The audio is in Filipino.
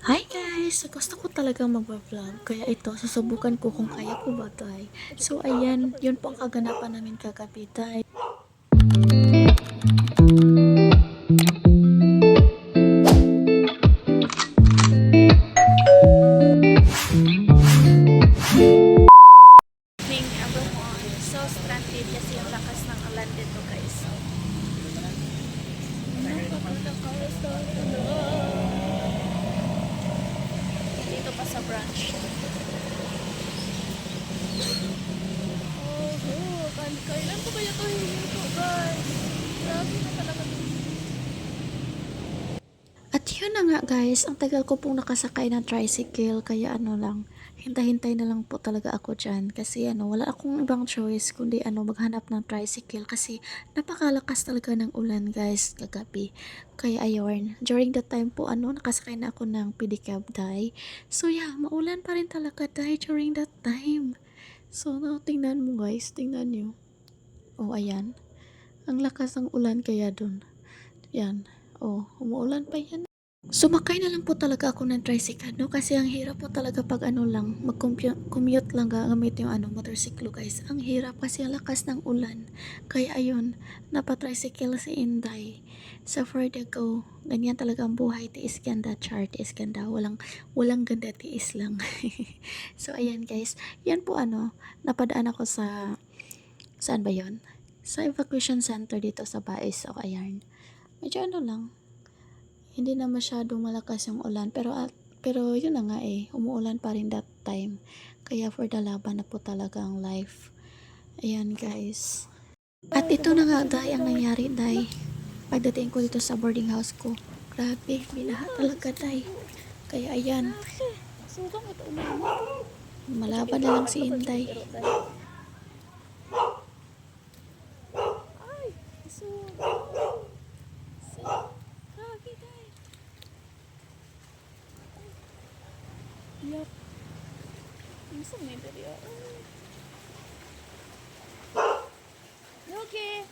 Hi guys! Gusto ko talagang mag-vlog. Kaya ito, susubukan ko kung kaya ko ba tay. So ayan, yun po ang kaganapan namin kagabi tay. So stranded kasi yung lakas ng ulan dito guys. Pa sa branch. Oh, kan kailan ko kaya ito hihinto, guys? Grabe na talaga. At yun na nga guys, ang tagal ko pong nakasakay ng tricycle, kaya ano lang, hintay-hintay na lang po talaga ako dyan. Kasi ano, wala akong ibang choice kundi ano, maghanap ng tricycle kasi napakalakas talaga ng ulan guys kagabi. Kaya ayun, during that time po ano, nakasakay na ako ng pedicab day. So yeah, maulan pa rin talaga day during that time. So no, tingnan mo guys, tingnan nyo. Oh, ayan. Ang lakas ng ulan kaya dun. Yan. Oh, umuulan pa yan. Sumakay na lang po talaga ako ng tricycle, no? Kasi ang hirap po talaga pag ano lang, mag-commute lang gamit yung ano, motorsiklo, guys. Ang hirap kasi ang lakas ng ulan. Kaya ayun, napatricycle si Inday. Sa further go, ganyan talaga ang buhay. Tiis ganda, char, tiis ganda. Walang, walang ganda, tiis lang. so, ayan guys. Yan po ano, napadaan ako sa, saan ba yon Sa evacuation center dito sa Baez. So, ayan. Medyo ano lang, hindi na masyadong malakas yung ulan pero at pero yun na nga eh umuulan pa rin that time. Kaya for the laban na po talaga ang life. Ayan guys. At ito na nga day ang nangyari day. Pagdating ko dito sa boarding house ko grabe binaha talaga day. Kaya ayan. Malaban na lang si Inday Yup. Isa may dali ah. Okay.